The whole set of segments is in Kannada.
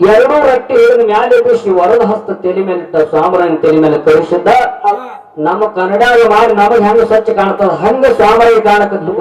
ಎರಡೂ ರಟ್ಟಿ ಹೇಳಿದ ಮ್ಯಾಲೆ ಶ್ರೀ ವರದ ಹಸ್ತ ತೆಲೆ ಮೇಲೆ ಇಟ್ಟ ಸ್ವಾಮರಾಯನ ತಲೆ ಮೇಲೆ ಕಳಿಸಿದ್ದ. ನಮ್ಮ ಕನ್ನಡ ಮಾಡಿ ನಮಗೆ ಹೆಂಗ ಸ್ವಚ್ಛ ಕಾಣ್ತದ ಹಂಗ ಸ್ವಾಮರಾಯ ಕಾಣಕತ್ತು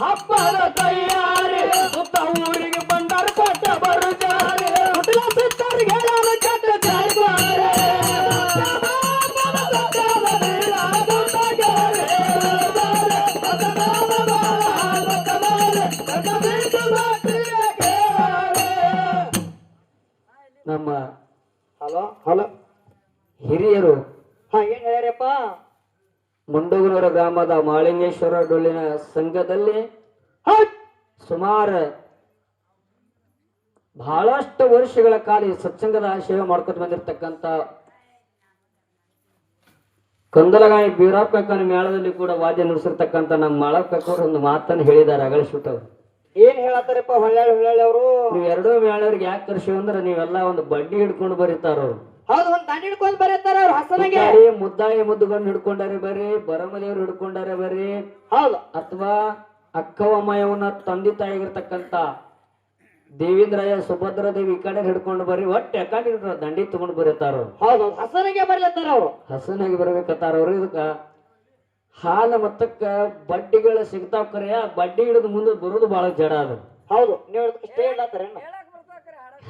ಹಬ್ಬದ ತಯಾರಿ. ಸುತ್ತ ಊರಿಗೆ ಗ್ರಾಮದ ಮಾಳಿಂಗೇಶ್ವರ ಡೊಳ್ಳಿನ ಸಂಘದಲ್ಲಿ ಸುಮಾರು ಬಹಳಷ್ಟು ವರ್ಷಗಳ ಕಾಲ ಈ ಸತ್ಸಂಗದ ಸೇವೆ ಮಾಡ್ಕೊಂಡು ಬಂದಿರತಕ್ಕಂತ ಕಂದಲಗಾಯಿ ಬೀರಪ್ಪ ಕಾಕನ ಮೇಳದಲ್ಲಿ ಕೂಡ ವಾದ್ಯ ನುಡಿಸಿರ್ತಕ್ಕಂಥ ನಮ್ಮ ಮಾಳಪ್ಪ ಕಾಕವ್ರು ಒಂದು ಮಾತನ್ನು ಹೇಳಿದ್ದಾರೆ ಅಗಳಿಸ್ಬಿಟ್ಟವ್ರು ಏನ್ ಹೇಳತ್ತಾರಪ್ಪ ಹೊಳ್ಳಿ ಹೊಳ್ಳಿ ಅವರು? ನೀವು ಎರಡೂ ಮೇಳವ್ರಿಗೆ ಯಾಕೆ ಕರ್ಸಿವಿ ಅಂದ್ರೆ ನೀವೆಲ್ಲ ಒಂದು ಬಡ್ಡಿ ಹಿಡ್ಕೊಂಡು ಬರೀತಾರ ಅವ್ರು. ಹೌದು ಒಂದ್ ದಂಡ ಹಿಡ್ಕೊಂಡ್ ಬರೀತಾರ ಅವ್ರು ಹಸನಾಗೆ. ಮುದ್ದಾಡಿ ಮುದ್ದಾಯಿ ಮುದ್ದುಗಣ್ಣು ಹಿಡ್ಕೊಂಡಾರೆ ಬರ್ರಿ ಬರಮದೇವ್ರು ಹಿಡ್ಕೊಂಡಾರೆ ಬರ್ರಿ. ಹೌದು. ಅಥವಾ ಅಕ್ಕವಮ್ಮಯವನ ತಂದೆ ತಾಯಿಗಿರ್ತಕ್ಕಂತ ದೇವೇಂದ್ರಯ್ಯ ಸುಭದ್ರ ದೇವಿ ಈ ಕಡೆ ಹಿಡ್ಕೊಂಡು ಬರ್ರಿ ಒಟ್ಟು ಯಾಕಂದ್ರೆ ಇವ್ರು ದಂಡಿ ತಗೊಂಡು ಬರೀತಾರ ಹೌದು ಹಸನಾಗೆ ಬರ್ಲತ್ತಾರ ಅವ್ರು. ಹಸನಾಗಿ ಬರ್ಬೇಕತ್ತಾರ ಅವ್ರು ಇದಕ್ಕ. ಹಾಲ ಮತ್ತಕ್ಕ ಬಡ್ಡಿಗಳು ಸಿಗ್ತಾವ್ ಕರೆ ಆ ಬಡ್ಡಿ ಹಿಡಿದು ಮುಂದೆ ಬರೋದು ಬಹಳ ಜಡ ಅದು. ಹೌದು ನೀವು ಸ್ಟೇ ಇಡ್ಲತ್ತಾರೇನು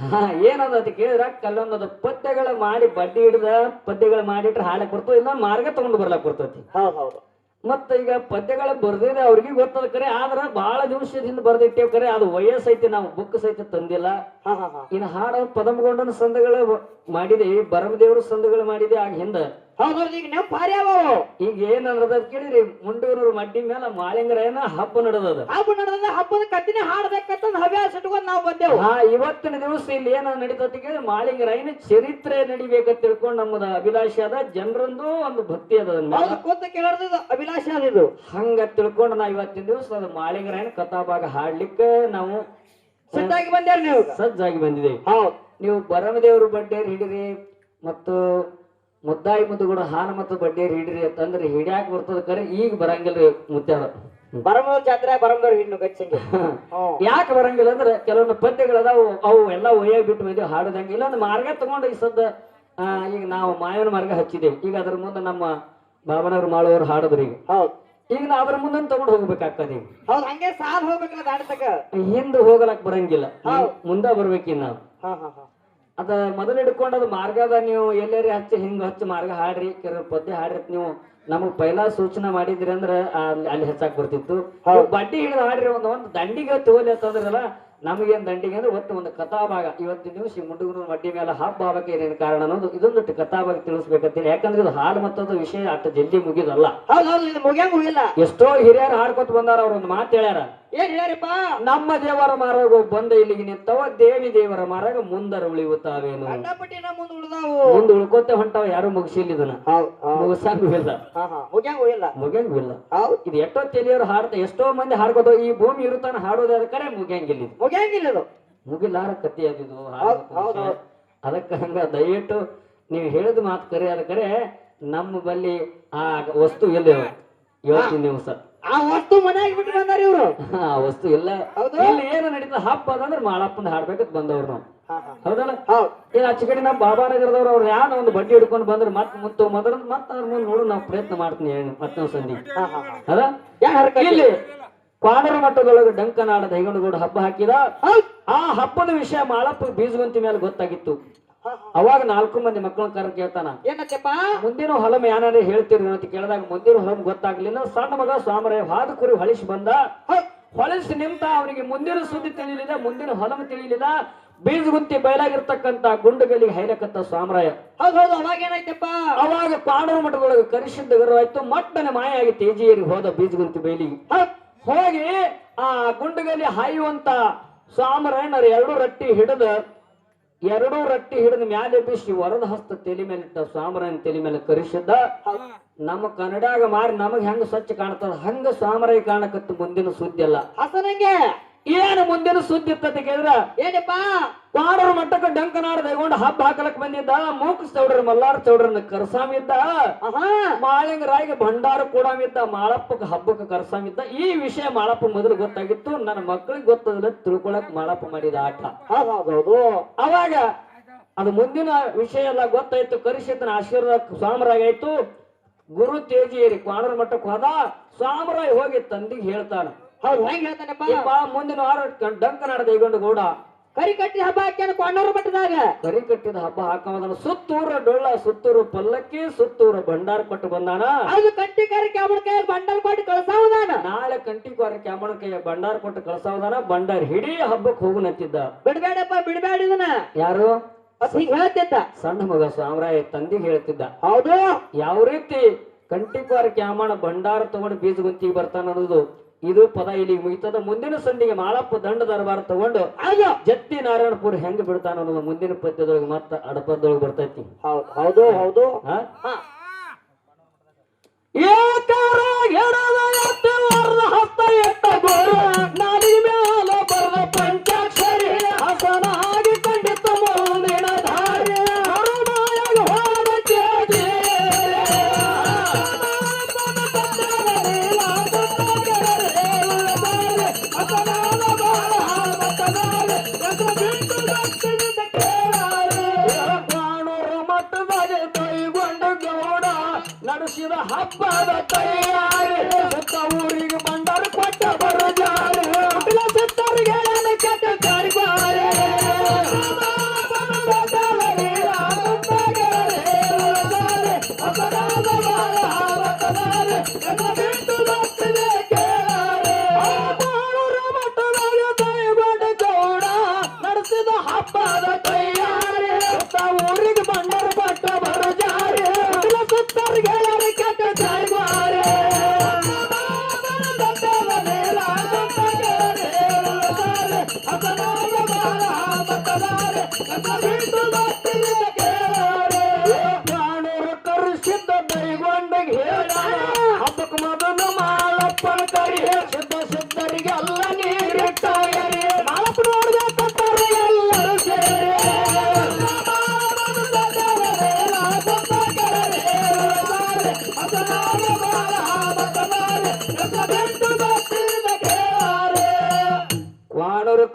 ಹಾ ಏನದ ಅಂತ ಕೇಳಿದ್ರ ಕಲ್ಲೊಂದದು ಪದ್ಯಗಳ ಮಾಡಿ ಬಡ್ಡಿ ಹಿಡಿದ ಪದ್ಯಗಳ ಮಾಡಿಟ್ರೆ ಹಾಡಕ್ ಬರ್ತದ ಇಲ್ಲ ಮಾರ್ಗ ತಗೊಂಡು ಬರ್ಲಾಕ್ ಬರ್ತೈತಿ. ಹೌದ್ ಮತ್ತ ಈಗ ಪದ್ಯಗಳ ಬರ್ದಿದೆ ಅವ್ರಿಗೆ ಗೊತ್ತದ ಕರೆ ಆದ್ರ ಬಹಳ ದಿವಸದಿಂದ ಬರ್ದಿಟ್ಟೇವ್ ಕರೆ ಅದು ವಯಸ್ಸೈತಿ ನಾವು ಬುಕ್ ಸಹಿತ ತಂದಿಲ್ಲ. ಇನ್ನು ಹಾಡ ಪದಮಗೊಂಡನ ಸಂದಗಳು ಮಾಡಿದೆ ಬರಮದೇವ್ರ ಸಂದಗಳು ಮಾಡಿದೆ ಆಗ ಹಿಂದ ಹೌದ್ ಈಗ ನೀವು ಭಾರಿ ಅವ ಈಗ ಏನ್ ಅನ್ನದ ಕೇಳಿರಿ ಮುಂಡೂರು ಮಡ್ಡಿ ಮೇಲೆ ಮಾಳಿಂಗರಾಯನ ಹಬ್ಬ ನಡೆದದ. ಹಬ್ಬ ನಡೆದ ಹಬ್ಬದ ಕತ್ತಿನ ಹಾಡ್ಬೇಕಂತ ಹವ್ಯಾಸ ಇಟ್ಕೊಂಡು ನಾವು ಬಂದೆವು. ಹಾ ಇವತ್ತಿನ ದಿವಸ ಇಲ್ಲಿ ಏನ ನಡೀತತಿ ಕೇಳಿ ಮಾಳಿಂಗರಾಯನ ಚರಿತ್ರೆ ನಡಿಬೇಕಂತ ತಿಳ್ಕೊಂಡು ನಮ್ಮದ ಅಭಿಲಾಷೆ ಅದ ಜನರಂದು ಒಂದು ಭಕ್ತಿ ಅದ ಕೂತ ಕೇಳೋದು ಅಭಿಲಾಷ ಅದಿದು ಹಂಗ ತಿಳ್ಕೊಂಡು ನಾ ಇವತ್ತಿನ ದಿವಸ ಅದು ಮಾಳಿಂಗರಾಯನ ಕಥಾಭಾಗ ಹಾಡ್ಲಿಕ್ಕೆ ನಾವು ಸಜ್ಜಾಗಿ ಬಂದೇವ್ರಿ ನೀವು ಸಜ್ಜಾಗಿ ಬಂದಿದೆ ಹೌದು. ನೀವು ಬರಮದೇವ್ರ ಬಡ್ಡೇರ್ ಹಿಡಿರಿ ಮತ್ತು ಮುದ್ದಾಯಿ ಕೂಡ ಹಾನ ಮತ್ತು ಬಡ್ಡಿ ಹಿಡಿರಿ ಅಂತಂದ್ರೆ ಹಿಡಿಯಾಕ ಬರ್ತದ ಕರೆ ಈಗ ಬರಂಗಿಲ್ಲ ಮುತ್ಯಾದ ಬರಮ ಜಾತ್ರೆ ಬರಮದವ್ರು ಹಿಣ್ಣು ಗಚ್ಚಂಗೆ ಯಾಕೆ ಬರಂಗಿಲ್ಲ ಅಂದ್ರೆ ಕೆಲವೊಂದು ಪದ್ಯಗಳದಾವು ಅವು ಎಲ್ಲ ಒಯ್ಯಾಗ ಬಿಟ್ಟು ಬಂದಿವಿ ಹಾಡೋದಂಗೆ. ಇಲ್ಲೊಂದು ಮಾರ್ಗ ತಗೊಂಡು ಈ ಸದ್ದ ಈಗ ನಾವು ಮಾಯನ ಮಾರ್ಗ ಹಚ್ಚಿದ್ದೇವೆ ಈಗ ಅದ್ರ ಮುಂದೆ ನಮ್ಮ ಬಾಬನವ್ರು ಮಾಡುವವರು ಹಾಡೋದ್ರಿ ಈಗ. ಹೌದು. ಈಗ ನಾವು ಅದ್ರ ಮುಂದೆ ತಗೊಂಡು ಹೋಗ್ಬೇಕಾಗ್ತದೆ ಹೌದು ಹಂಗೆ ಸಾಲ ಹೋಗ್ಬೇಕಲ್ಲ ದಾಟತಕ ಹಿಂದೆ ಹೋಗಲಕ್ ಬರಂಗಿಲ್ಲ. ಮುಂದೆ ಬರ್ಬೇಕಿನ್ನ. ನಾವು ಅದ ಮೊದಲು ಹಿಡ್ಕೊಂಡು ಅದು ಮಾರ್ಗದ ನೀವು ಎಲ್ಲರಿ ಹಚ್ಚಿ ಹಿಂಗ ಹಚ್ಚಿ ಮಾರ್ಗ ಹಾಡ್ರಿ ಕೆಲವು ಪದ್ಯ ಹಾಡ್ರಿ ನೀವು. ನಮಗ್ ಪೈಲಾ ಸೂಚನೆ ಮಾಡಿದ್ರಿ ಅಂದ್ರ ಅಲ್ಲಿ ಅಲ್ಲಿ ಹೆಚ್ಚಾಕ್ ಬರ್ತಿತ್ತು. ಬಡ್ಡಿ ಹಿಡಿದು ಹಾಡ್ರಿ ಒಂದ್ ಒಂದ್ ದಂಡಿಗೆ ತೋಲಿ ಅಂತಂದ್ರಲ್ಲ ನಮಗೇನ್ ದಂಡಿಗೆ ಅಂದ್ರೆ ಒಟ್ಟು ಒಂದು ಕಥಾಭಾಗ. ಇವತ್ತಿನ ದಿವಸ ಈ ಮುಂಡುಗರು ಮಡ್ಡಿ ಮೇಲೆ ಹಬ್ಬ ಆಗಕ್ಕೆ ಏನೇನು ಕಾರಣ ಅನ್ನೋದು ಇದೊಂದು ಕಥಾಭಾಗ ತಿಳಿಸ್ಬೇಕಂತೀನಿ. ಯಾಕಂದ್ರೆ ಇದು ಹಾಲು ಮತ್ತೊಂದು ವಿಷಯ ಅಷ್ಟು ಜಲ್ದಿ ಮುಗಿದಲ್ಲ. ಮುಗಿಯ ಹೋಗಿಲ್ಲ ಎಷ್ಟೋ ಹಿರಿಯರು ಹಾಡ್ಕೊತ ಬಂದಾರ ಅವ್ರ ಒಂದು ಮಾತು ಹೇಳ್ಯಾರ. ಏನ್ ಹೇಳಿಪ್ಪ ನಮ್ಮ ದೇವರ ಮಾರಾಗ ಬಂದ ಇಲ್ಲಿಗೆ ನಿಂತವ ದೇವಿ ದೇವರ ಮಾರಾಗ ಮುಂದರ ಉಳಿಯುತ್ತಾವೇನು? ಮುಂದೆ ಉಳ್ದಾವು. ಮುಂದ್ ಉಳ್ಕೋತೆ ಹೊಂಟಾವ ಯಾರು ಮುಗಿಸಿಲ್ಲ ಇದನ್ನ. ಮುಗಿಸಂಗಿಲ್ಲ ಮುಗಿಯಂಗಿಲ್ಲ ಮುಗಿಸಂಗೂ ಇಲ್ಲ. ಹಾ ಹಾ ಮುಗಿಯಂಗ್ ಇಲ್ಲ. ಹೌದ್. ಇದು ಎಷ್ಟೋ ತೆಲಿಯವರು ಹಾಡ್ತಾ ಎಷ್ಟೋ ಮಂದಿ ಹಾಡ್ಕೋತಾವ ಈ ಭೂಮಿ ಇರುತ್ತಾನೆ ಹಾಡೋದಾದ ಕರೆ ಮುಗಿಯಂಗಿಲ್ಲ ಮುಗಿಯಂಗಿಲ್ಲ ಇದು ಮುಗಿಲಾರ ಕತಿ ಹೌದ್ ಅದಕ್ಕೆ ಹಂಗ ದಯವಿಟ್ಟು ನೀವು ಹೇಳಿದ ಮಾತು ಕರೆ ಅದ ಕರೆ ನಮ್ಮ ಬಲ್ಲಿ ಆ ವಸ್ತು ಇಲ್ಲ ಇವತ್ತಿನ ದಿವಸ. ಆ ವಸ್ತು ಮನೆಯಾಗಿ ಬಿಟ್ಟು ಬಂದಾರ ಇವರು. ಆ ವಸ್ತು ಇಲ್ಲ? ಇಲ್ಲಿ ಏನು ನಡೀತದ? ಹಬ್ಬ ಅದಂದ್ರೆ ಮಾಳಪ್ಪನ ಹಾಡ್ಬೇಕಂತ ಬಂದವ್ರು ನಾವು. ಹೌದಲ್ಲ? ಹೌದ್. ಏನ್ ಆಚೆ ಕಡೆ ನಮ್ಮ ಬಾಬಾನಗರದವ್ರು ಅವ್ರು ಯಾರು ಒಂದು ಬಡ್ಡಿ ಹಿಡ್ಕೊಂಡು ಬಂದ್ರೆ ಮತ್ತೆ ಮುತ್ತು ಮೊದಲ ಮತ್ತೆ ಅವ್ರ ಮುಂದೆ ನೋಡು ನಾವು ಪ್ರಯತ್ನ ಮಾಡ್ತೀನಿ ಮತ್ತೊಂದು ಸಂಧಿ. ಅದ ಇಲ್ಲಿ ಕ್ವಾಡರ ಮಠದೊಳಗೆ ಡಂಕನಾಡ ದೈಗೊಂಡಗೌಡ ಹಬ್ಬ ಹಾಕಿದ. ಆ ಹಬ್ಬದ ವಿಷಯ ಮಾಳಪ್ಪ ಬೀಜಗುಂತಿ ಮೇಲೆ ಗೊತ್ತಾಗಿತ್ತು. ಅವಾಗ ನಾಲ್ಕು ಮಂದಿ ಮಕ್ಕಳ ಕರ ಕೇಳ್ತಾನ ಏನತ್ತಪ್ಪ? ಮುಂದಿನ ಹೊಲಮ ಏನಾರೇ ಹೇಳ್ತೀರಿ ಅಂತ ಕೇಳಿದಾಗ ಮುಂದಿನ ಹೊಲಮ್ ಗೊತ್ತಾಗ್ಲಿಲ್ಲ. ಸಣ್ಣ ಮಗ ಸ್ವಾಮರಾಯ ಹಾದ ಕುರಿ ಹೊಳಿಸಿ ಬಂದ. ಹೊಳಿಸಿ ನಿಂತ ಅವನಿಗೆ ಮುಂದಿನ ಸುದ್ದಿ ತಿಳಿಯಲಿಲ್ಲ ಮುಂದಿನ ಹೊಲಮ ತಿಳಿಯಲಿಲ್ಲ ಬೀಜಗುಂತಿ ಬಯಲಾಗಿರ್ತಕ್ಕಂತ ಗುಂಡುಗಲ್ಲಿಗೆ ಹೈರಕ್ಕಂತ ಸ್ವಾಮರಾಯ. ಹೌದ್ ಅವಾಗ ಏನಾಯ್ತಪ್ಪ? ಅವಾಗ ಪಾಂಡವ ಮಠದೊಳಗೆ ಕರಿಸಿದ್ದ ಗರ್ವಾಯ್ತು ಮಟ್ಟನೆ ಮಾಯ ಆಗಿ ತೇಜಿಯರಿಗೆ ಹೋದ ಬೀಜಗುಂತಿ ಬಯಲಿಗೆ ಹೌದ್ ಹೋಗಿ ಆ ಗುಂಡುಗಲ್ಲಿ ಹಾಯುವಂತ ಸ್ವಾಮರಾಯಣರು ಎರಡು ರಟ್ಟಿ ಹಿಡಿದ, ಎರಡು ರಟ್ಟಿ ಹಿಡಿದ ಮ್ಯಾಲೆ ಬಿಸಿ ವರದ ಹಸ್ತ ತಲೆ ಮೇಲೆ ಇಟ್ಟ ತಲೆ ಮೇಲೆ ಕರಿಸಿದ್ದ. ನಮ್ಮ ಕನ್ನಡಾಗ ಮಾರಿ ನಮಗ್ ಹೆಂಗ ಸ್ವಚ್ಛ ಕಾಣ್ತದ? ಹಂಗ ಸ್ವಾಮರಾಯ ಕಾಣಕತ್ತ ಮುಂದಿನ ಸುದ್ದಿ ಅಲ್ಲ. ಹಸನಂಗೆ! ಏನು ಮುಂದಿನ ಸುದ್ದಿ ಇತ್ತಂತ ಕೇಳಿದ್ರ ಏನಪ್ಪ? ಪಾಡರ ಮಟ್ಟಕ್ಕೆ ಡಂಕನಾಡ ದೈಗೊಂಡು ಹಬ್ಬ ಹಾಕಲಕ್ ಬಂದಿದ್ದ ಮೂಕ ಚೌಡ್ರ ಮಲ್ಲಾರ ಚೌಡ್ರನ್ನ ಕರ್ಸಾಮಿದ್ದ ಮಾಳಿಂಗ ಮಾಳಿಂಗರಾಯಿಗೆ ಭಂಡಾರ ಕೊಡಾಮಿದ್ದ ಮಾಳಪ್ಪಕ್ಕೆ ಹಬ್ಬಕ್ಕೆ ಕರ್ಸಾಮಿದ್ದ ಈ ವಿಷಯ ಮಾಳಪ್ಪ ಮೊದಲು ಗೊತ್ತಾಗಿತ್ತು ನನ್ನ ಮಕ್ಕಳಿಗೆ ಗೊತ್ತದಿಲ್ಲ ತಿಳ್ಕೊಳಕ್ ಮಾಳಪ್ಪ ಮಾಡಿದ ಆಟ. ಹೌದ್. ಅವಾಗ ಅದು ಮುಂದಿನ ವಿಷಯ ಎಲ್ಲ ಗೊತ್ತಾಯ್ತು ಕರಿಸಿದ್ದನ ಆಶೀರ್ವಾದ ಸ್ವಾಮರಾಯ್ ಆಯ್ತು. ಗುರು ತೇಜಿಯರಿ ಕ್ವಾಣರ ಮಟ್ಟಕ್ಕೆ ಹೋದ ಸ್ವಾಮರಾಯ್ ಹೋಗಿ ತಂದಿಗೆ ಹೇಳ್ತಾನ. ಹೌದ್. ಹೆಂಗ್ ಹೇಳ್ತಾನಪ್ಪ ಬಾ ಮುಂದಿನ ವಾರ ಡಂಕನಾಡ ದೈಗೊಂಡು ಗೌಡ. ಕರಿ ಕಟ್ಟಿದ ಹಬ್ಬ ಹಾಕ್ಯಾನ ಕರಿ ಕಟ್ಟಿದ ಹಬ್ಬ ಹಾಕವದನ ಸುತ್ತೂರ ಡೊಳ್ಳ ಸುತ್ತೂರು ಪಲ್ಲಕ್ಕಿ ಸುತ್ತೂರ ಭಂಡಾರ ಕೊಟ್ಟು ಬಂದಾನ. ಅದು ಕಟ್ಟಿ ಕರಿ ಕ್ಯಾಮಣ ಕೈ ಬಂಡಲ್ ಕೊಟ್ಟು ಕಳ್ಸಾವದಾನ. ನಾಳೆ ಕಂಟಿಕೋರ ಕ್ಯಾಮಣ ಕೈ ಭಂಡಾರ ಕೊಟ್ಟು ಕಳ್ಸಾವದಾನ. ಭಂಡಾರ ಹಿಡೀ ಹಬ್ಬಕ್ಕೆ ಹೋಗುನಂತಿದ್ದ ಬಿಡ್ಬೇಡಪ್ಪ ಬಿಡಬೇಡ ಇದನ್ನ. ಯಾರು? ಹೇಳ್ತಿದ್ದ. ಸಣ್ಣ ಮಗ ಸಾಮ್ರಾಯ ತಂದಿಗೆ ಹೇಳ್ತಿದ್ದ. ಹೌದು. ಯಾವ ರೀತಿ ಕಂಟಿಕೋರ ಕ್ಯಾಮಣ ಭಂಡಾರ ತಗೊಂಡು ಬೀಜ ಗುಂತಿಗೆ ಬರ್ತಾನ ಅನ್ನೋದು ಇದು ಪದ ಇಲ್ಲಿ ಮುಗಿತದ. ಮುಂದಿನ ಸಂಧಿಗೆ ಮಾಳಪ್ಪ ದಂಡ ದರಬಾರ ತಗೊಂಡು ಜತ್ತಿ ನಾರಾಯಣಪುರ ಹೆಂಗ್ ಬಿಡ್ತಾನ ಅನ್ನೋದು ಮುಂದಿನ ಪದ್ಯದೊಳಗೆ ಮತ್ತ ಅಡಪದೊಳಗೆ ಬರ್ತೈತಿ. ಹೌದು ಹೌದು ಹಸ್ತ ಎತ್ತ ಗೋರ ನಾಲಿಗೆ ಮ್ಯಾಲ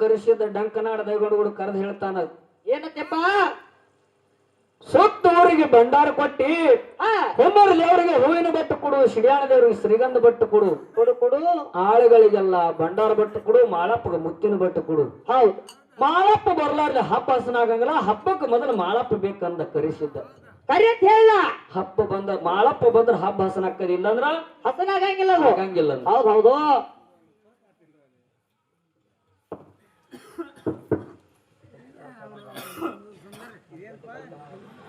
ಕರೆಸಿದ ಡಂಕನಾಡ ದೈಗೊಂಡುಗಳು ಕರೆದು ಹೇಳ್ತಾನ ಏನತ್ತಪ್ಪ? ಸುತ್ತ ಊರಿಗೆ ಭಂಡಾರ ಕೊಟ್ಟಿ ಆ. ಹೊಮ್ಮರಲ್ಲಿ ಅವರಿಗೆ ಹೂವಿನ ಬಟ್ಟು ಕೊಡು ಶಿಡ್ಯಾಣ ದೇವರಿಗೆ ಶ್ರೀಗಂಧ ಬಟ್ಟು ಕೊಡು. ಕೊಡು ಕೊಡು. ಆಳುಗಳಿಗೆಲ್ಲ ಭಂಡಾರ ಬಟ್ಟು ಕೊಡು ಮಾಳಪ್ಪಗೆ ಮುತ್ತಿನ ಬಟ್ಟು ಕೊಡು. ಹೌದು. ಮಾಳಪ್ಪ ಬರ್ಲಾರ್ದ ಹಬ್ಬ ಹಸನಾಗಂಗಲ್ಲ ಹಬ್ಬಕ್ಕೆ ಮೊದಲು ಮಾಳಪ್ಪ ಬೇಕಂದ ಕರೆಸಿದ್ದ. ಕರೆಯತ್ ಹೇಳ. ಹಬ್ಬ ಬಂದ ಮಾಳಪ್ಪ ಬಂದ್ರ ಹಬ್ಬ ಹಸನಾಗ್ತದೆ ಇಲ್ಲಂದ್ರ? ಹಸನಾಗಂಗಿಲ್ಲ ಆಗಂಗಿಲ್ಲ ಆಗಂಗಿಲ್ಲ. ಹೌದು ಹೌದು.